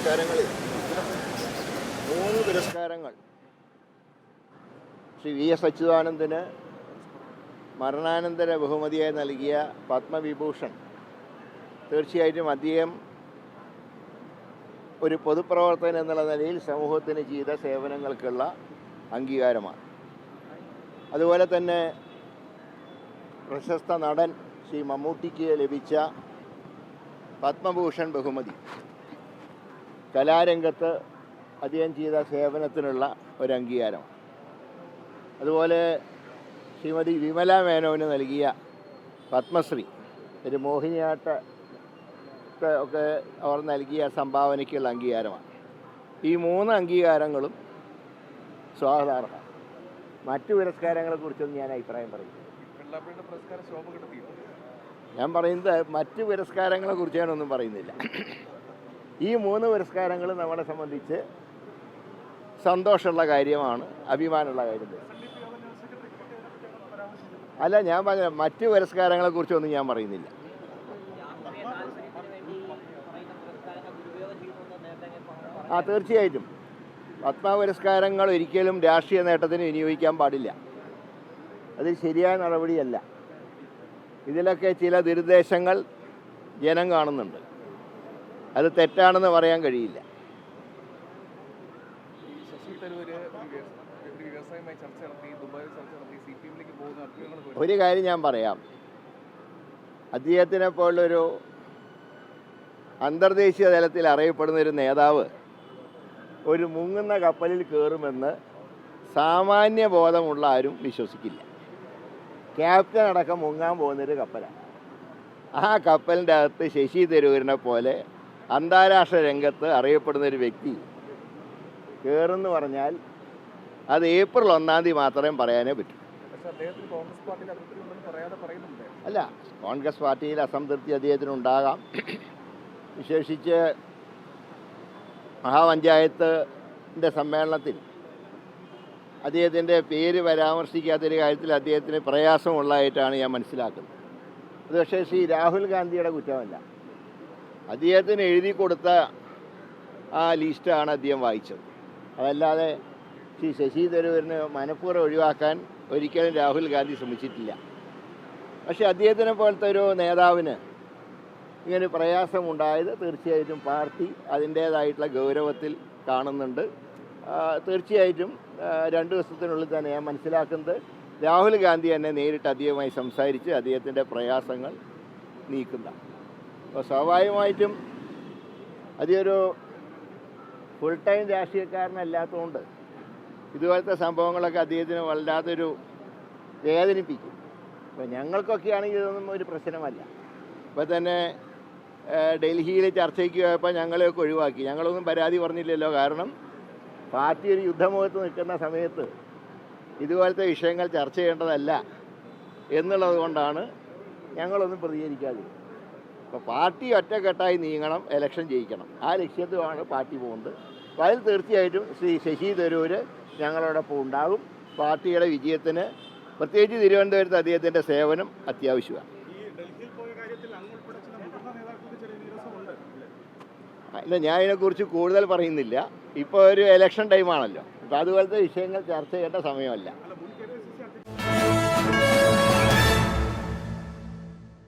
പുരസ്കാരങ്ങളിൽ മൂന്ന് പുരസ്കാരങ്ങൾ. Shri V S അച്യുതാനന്ദന് മരണാനന്തര ബഹുമതിയായി നൽകിയ പത്മവിഭൂഷൺ. തീർച്ചയായിട്ടും അദ്ദേഹം ഒരു പൊതുപ്രവർത്തകൻ എന്നുള്ള നിലയിൽ സമൂഹത്തിന് ചെയ്ത സേവനങ്ങൾക്കുള്ള അംഗീകാരമാണ്. അതുപോലെ തന്നെ പ്രശസ്ത നടൻ ശ്രീ മമ്മൂട്ടിക്ക് ലഭിച്ച പത്മഭൂഷൺ ബഹുമതി. കലാരംഗത്ത് അദ്ദേഹം ചെയ്ത സേവനത്തിനുള്ള ഒരു അംഗീകാരം അതുപോലെ ശ്രീമതി വിമല മേനോന് നൽകിയ പത്മശ്രീ ഒരു മോഹിനിയാട്ട ഒക്കെ അവർ നൽകിയ സംഭാവനയ്ക്കുള്ള അംഗീകാരമാണ്. ഈ മൂന്ന് അംഗീകാരങ്ങളും സ്വാഗതാർഹ മറ്റു പുരസ്കാരങ്ങളെക്കുറിച്ചൊന്നും ഞാൻ അഭിപ്രായം പറയും ഞാൻ പറയുന്നത് മറ്റു പുരസ്കാരങ്ങളെ കുറിച്ച് ഞാനൊന്നും പറയുന്നില്ല. ഈ മൂന്ന് പുരസ്കാരങ്ങൾ നമ്മളെ സംബന്ധിച്ച് സന്തോഷമുള്ള കാര്യമാണ് അഭിമാനമുള്ള കാര്യം. അല്ല ഞാൻ പറഞ്ഞ മറ്റ് പുരസ്കാരങ്ങളെ കുറിച്ചൊന്നും ഞാൻ പറയുന്നില്ല. ആ തീർച്ചയായിട്ടും. പത്മ പുരസ്കാരങ്ങൾ ഒരിക്കലും രാഷ്ട്രീയ നേട്ടത്തിന് വിനിയോഗിക്കാൻ പാടില്ല. അത് ശരിയായ നടപടിയല്ല. ഇതിലൊക്കെ ചില ദുരുദ്ദേശങ്ങൾ ജനം കാണുന്നുണ്ട്. അത് തെറ്റാണെന്ന് പറയാൻ കഴിയില്ല. ഒരു കാര്യം ഞാൻ പറയാം. അദ്ദേഹത്തിനെ പോലുള്ളൊരു അന്തർദേശീയ തലത്തിൽ അറിയപ്പെടുന്ന ഒരു നേതാവ് ഒരു മുങ്ങുന്ന കപ്പലിൽ കയറുമെന്ന് സാമാന്യ ബോധമുള്ള ആരും വിശ്വസിക്കില്ല. ക്യാപ്റ്റൻ അടക്കം മുങ്ങാൻ പോകുന്നൊരു കപ്പലാണ്. ആ കപ്പലിന്റെ അകത്ത് ശശി തരൂരിനെ പോലെ അന്താരാഷ്ട്ര രംഗത്ത് അറിയപ്പെടുന്ന ഒരു വ്യക്തി കയറെന്ന് പറഞ്ഞാൽ അത് ഏപ്രിൽ ഒന്നാം തീയതി മാത്രമേ പറയാനേ പറ്റൂ. അല്ല കോൺഗ്രസ് പാർട്ടിയിൽ അസംതൃപ്തി അദ്ദേഹത്തിന് ഉണ്ടാകാം. വിശേഷിച്ച് മഹാപഞ്ചായത്തിന്റെ സമ്മേളനത്തിൽ അദ്ദേഹത്തിന്റെ പേര് പരാമർശിക്കാത്തൊരു കാര്യത്തിൽ അദ്ദേഹത്തിന് പ്രയാസമുള്ളതായിട്ടാണ് ഞാൻ മനസ്സിലാക്കുന്നത്. അത് പക്ഷേ ശ്രീ രാഹുൽ ഗാന്ധിയുടെ കുറ്റമല്ല. അദ്ദേഹത്തിന് എഴുതി കൊടുത്ത ആ ലിസ്റ്റാണ് അദ്ദേഹം വായിച്ചത്. അതല്ലാതെ ശ്രീ ശശി തരൂരിന് മനഃപൂർവം ഒഴിവാക്കാൻ ഒരിക്കലും രാഹുൽ ഗാന്ധി ശ്രമിച്ചിട്ടില്ല. പക്ഷേ അദ്ദേഹത്തിനെ പോലത്തെ ഒരു നേതാവിന് ഇങ്ങനെ പ്രയാസമുണ്ടായത് തീർച്ചയായിട്ടും പാർട്ടി അതിന്റേതായിട്ടുള്ള ഗൗരവത്തിൽ കാണുന്നുണ്ട്. തീർച്ചയായിട്ടും രണ്ട് ദിവസത്തിനുള്ളിൽ തന്നെ ഞാൻ മനസ്സിലാക്കുന്നത് രാഹുൽ ഗാന്ധി എന്നെ നേരിട്ട് അദ്ദേഹവുമായി സംസാരിച്ച് അദ്ദേഹത്തിന്റെ പ്രയാസങ്ങൾ നീക്കുന്ന അപ്പോൾ സ്വാഭാവികമായിട്ടും അതൊരു ഫുൾ ടൈം രാഷ്ട്രീയക്കാരനല്ലാത്തതുകൊണ്ട് ഇതുപോലത്തെ സംഭവങ്ങളൊക്കെ അദ്ദേഹത്തിന് വല്ലാത്തൊരു വേദനിപ്പിക്കും. അപ്പോൾ ഞങ്ങൾക്കൊക്കെ ആണെങ്കിൽ ഇതൊന്നും ഒരു പ്രശ്നമല്ല. ഇപ്പോൾ തന്നെ ഡൽഹിയിൽ ചർച്ചയ്ക്ക് പോയപ്പോൾ ഞങ്ങളെയൊക്കെ ഒഴിവാക്കി. ഞങ്ങളൊന്നും പരാതി പറഞ്ഞില്ലല്ലോ. കാരണം പാർട്ടി ഒരു യുദ്ധമുഖത്ത് നിൽക്കുന്ന സമയത്ത് ഇതുപോലത്തെ വിഷയങ്ങൾ ചർച്ച ചെയ്യേണ്ടതല്ല എന്നുള്ളത് കൊണ്ടാണ് ഞങ്ങളൊന്നും പ്രതികരിക്കാതെ അപ്പോൾ പാർട്ടി ഒറ്റക്കെട്ടായി നീങ്ങണം ഇലക്ഷൻ ജയിക്കണം. ആ ലക്ഷ്യത്തിലാണ് പാർട്ടി പോകുന്നത്. അപ്പോൾ അതിൽ തീർച്ചയായിട്ടും ശ്രീ ശശി തരൂർ ഞങ്ങളോടൊപ്പം ഉണ്ടാകും. പാർട്ടിയുടെ വിജയത്തിന് പ്രത്യേകിച്ച് തിരുവനന്തപുരത്ത് അദ്ദേഹത്തിന്റെ സേവനം അത്യാവശ്യമാണ്. ഇല്ല ഞാൻ ഇതിനെക്കുറിച്ച് കൂടുതൽ പറയുന്നില്ല. ഇപ്പോൾ ഒരു ഇലക്ഷൻ ടൈമാണല്ലോ അപ്പോൾ അതുപോലത്തെ വിഷയങ്ങൾ ചർച്ച ചെയ്യേണ്ട സമയമല്ല.